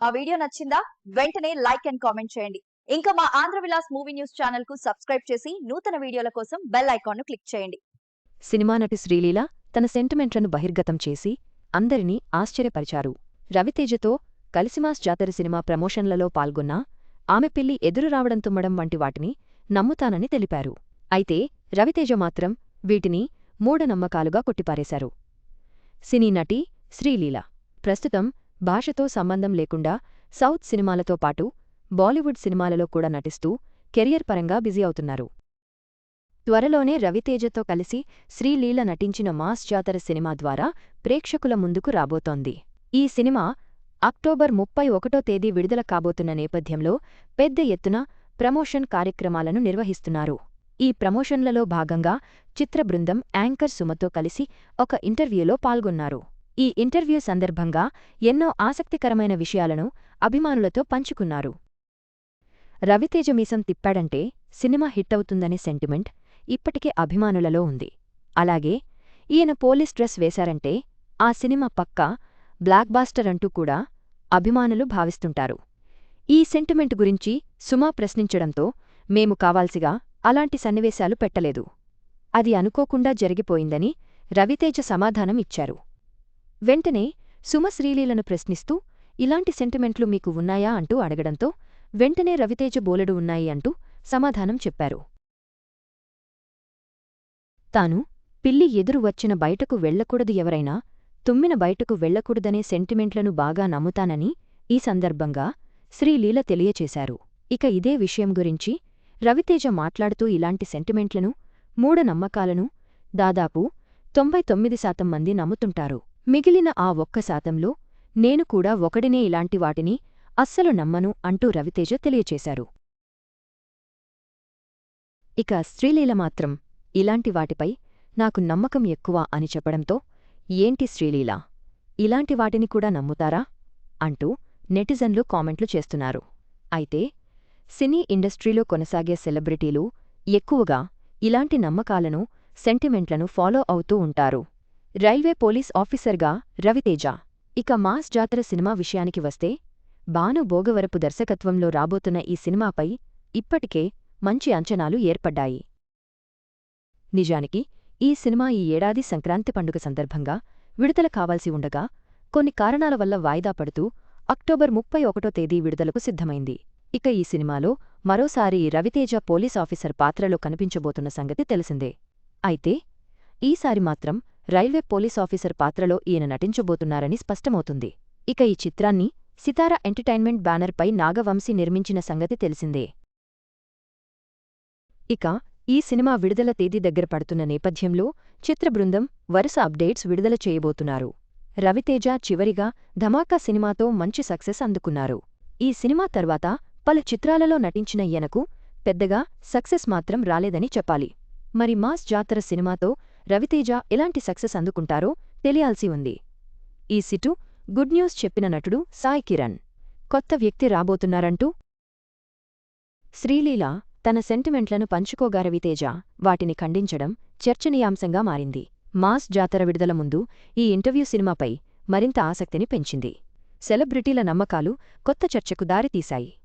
ఆ వీడియో నచ్చిందా? వెంటనే లైక్ అండ్ కామెంట్ చేయండి. ఇంకా మా ఆంధ్ర విలాస్ మూవీ న్యూస్ ఛానల్కు సబ్స్క్రైబ్ చేసి నూతన వీడియోల కోసం బెల్ ఐకాన్ను క్లిక్ చేయండి. సినిమా నటి శ్రీలీల తన సెంటిమెంట్లను బహిర్గతం చేసి అందరినీ ఆశ్చర్యపరిచారు. రవితేజతో కలిసిమాస్ జాతర సినిమా ప్రమోషన్లలో పాల్గొన్నా ఆమె పిల్లి ఎదురు రావడం తుమ్మడం వంటి వాటిని నమ్ముతానని తెలిపారు. అయితే రవితేజ మాత్రం వీటిని మూఢనమ్మకాలుగా కొట్టిపారేశారు. సినీ నటి శ్రీలీల. ప్రస్తుతం భాషతో సంబంధం లేకుండా సౌత్ సినిమాలతో పాటు బాలీవుడ్ సినిమాలలో కూడా నటిస్తూ కెరియర్ పరంగా బిజీ అవుతున్నారు. త్వరలోనే రవితేజతో కలిసి శ్రీలీల నటించిన మాస్ జాతర సినిమా ద్వారా ప్రేక్షకుల ముందుకు రాబోతోంది. ఈ సినిమా అక్టోబర్ ముప్పై ఒకటో తేదీ విడుదల కాబోతున్న నేపథ్యంలో పెద్ద ఎత్తున ప్రమోషన్ కార్యక్రమాలను నిర్వహిస్తున్నారు. ఈ ప్రమోషన్లలో భాగంగా చిత్ర బృందం యాంకర్ సుమతో కలిసి ఒక ఇంటర్వ్యూలో పాల్గొన్నారు. ఈ ఇంటర్వ్యూ సందర్భంగా ఎన్నో ఆసక్తికరమైన విషయాలను అభిమానులతో పంచుకున్నారు. రవితేజ మీసం తిప్పాడంటే సినిమా హిట్ అవుతుందనే సెంటిమెంట్ ఇప్పటికే అభిమానులలో ఉంది. అలాగే ఈయన పోలీస్ డ్రెస్ వేశారంటే ఆ సినిమా పక్కా బ్లాక్ బాస్టర్ అంటూ కూడా అభిమానులు భావిస్తుంటారు. ఈ సెంటిమెంట్ గురించి సుమా ప్రశ్నించడంతో మేము కావాల్సిగా అలాంటి సన్నివేశాలు పెట్టలేదు. అది అనుకోకుండా జరిగిపోయిందని రవితేజ సమాధానం ఇచ్చారు. వెంటనే సుమ శ్రీలీలను ప్రశ్నిస్తూ ఇలాంటి సెంటిమెంట్లు మీకు ఉన్నాయా? అంటూ అడగడంతో వెంటనే రవితేజ బోలెడు ఉన్నాయి అంటూ సమాధానం చెప్పారు. తాను పిల్లి ఎదురు వచ్చిన బయటకు వెళ్ళకూడదు ఎవరైనా తుమ్మిన బయటకు వెళ్ళకూడదనే సెంటిమెంట్లను బాగా నమ్ముతానని ఈ సందర్భంగా శ్రీలీల తెలియచేశారు. ఇక ఇదే విషయం గురించి రవితేజ మాట్లాడుతూ ఇలాంటి సెంటిమెంట్లను మూఢనమ్మకాలను దాదాపు తొంభై తొమ్మిది శాతం మంది నమ్ముతుంటారు. మిగిలిన ఆ ఒక్క శాతంలో నేను కూడా ఒకడినే ఇలాంటి వాటిని అస్సలు నమ్మను అంటూ రవితేజ తెలియచేశారు. ఇక శ్రీలీల మాత్రం ఇలాంటి వాటిపై నాకు నమ్మకం ఎక్కువ అని చెప్పడంతో ఏంటి శ్రీలీల ఇలాంటి వాటిని కూడా నమ్ముతారా? అంటూ నెటిజన్లు కామెంట్లు చేస్తున్నారు. అయితే సినీ ఇండస్ట్రీలో కొనసాగే సెలబ్రిటీలు ఎక్కువగా ఇలాంటి నమ్మకాలను సెంటిమెంట్లను ఫాలో అవుతూ ఉంటారు. రైల్వే పోలీస్ ఆఫీసర్గా రవితేజ. ఇక మాస్ జాతర సినిమా విషయానికి వస్తే బాను భోగవరపు దర్శకత్వంలో రాబోతున్న ఈ సినిమాపై ఇప్పటికే మంచి అంచనాలు ఏర్పడ్డాయి. నిజానికి ఈ సినిమా ఈ ఏడాది సంక్రాంతి పండుగ సందర్భంగా విడుదల కావాల్సి ఉండగా కొన్ని కారణాల వల్ల వాయిదా పడుతూ అక్టోబర్ ముప్పై ఒకటో తేదీ విడుదలకు సిద్ధమైంది. ఇక ఈ సినిమాలో మరోసారి రవితేజ పోలీస్ ఆఫీసర్ పాత్రలో కనిపించబోతున్న సంగతి తెలిసిందే. అయితే ఈసారి మాత్రం రైల్వే పోలీస్ ఆఫీసర్ పాత్రలో ఈయన నటించబోతున్నారని స్పష్టమవుతుంది. ఇక ఈ చిత్రాన్ని సితార ఎంటర్టైన్మెంట్ బ్యానర్పై నాగవంశీ నిర్మించిన సంగతి తెలిసిందే. ఇక ఈ సినిమా విడుదల తేదీ దగ్గర పడుతున్న నేపథ్యంలో చిత్రబృందం వరుస అప్డేట్స్ విడుదల చేయబోతున్నారు. రవితేజ చివరిగా ధమాకా సినిమాతో మంచి సక్సెస్ అందుకున్నారు. ఈ సినిమా తర్వాత పలు చిత్రాలలో నటించిన ఈయనకు పెద్దగా సక్సెస్ మాత్రం రాలేదని చెప్పాలి. మరి మాస్ జాతర సినిమాతో రవితేజ ఎలాంటి సక్సెస్ అందుకుంటారో తెలియాల్సి ఉంది. ఈ సిటు గుడ్ న్యూస్ చెప్పిన నటుడు సాయి కిరణ్. కొత్త వ్యక్తి రాబోతున్నారంటూ? శ్రీలీల తన సెంటిమెంట్లను పంచుకోగా రవితేజ వాటిని ఖండించడం చర్చనీయాంశంగా మారింది. మాస్ జాతర విడుదల ముందు ఈ ఇంటర్వ్యూ సినిమాపై మరింత ఆసక్తిని పెంచింది. సెలబ్రిటీల నమ్మకాలు కొత్త చర్చకు దారితీశాయి.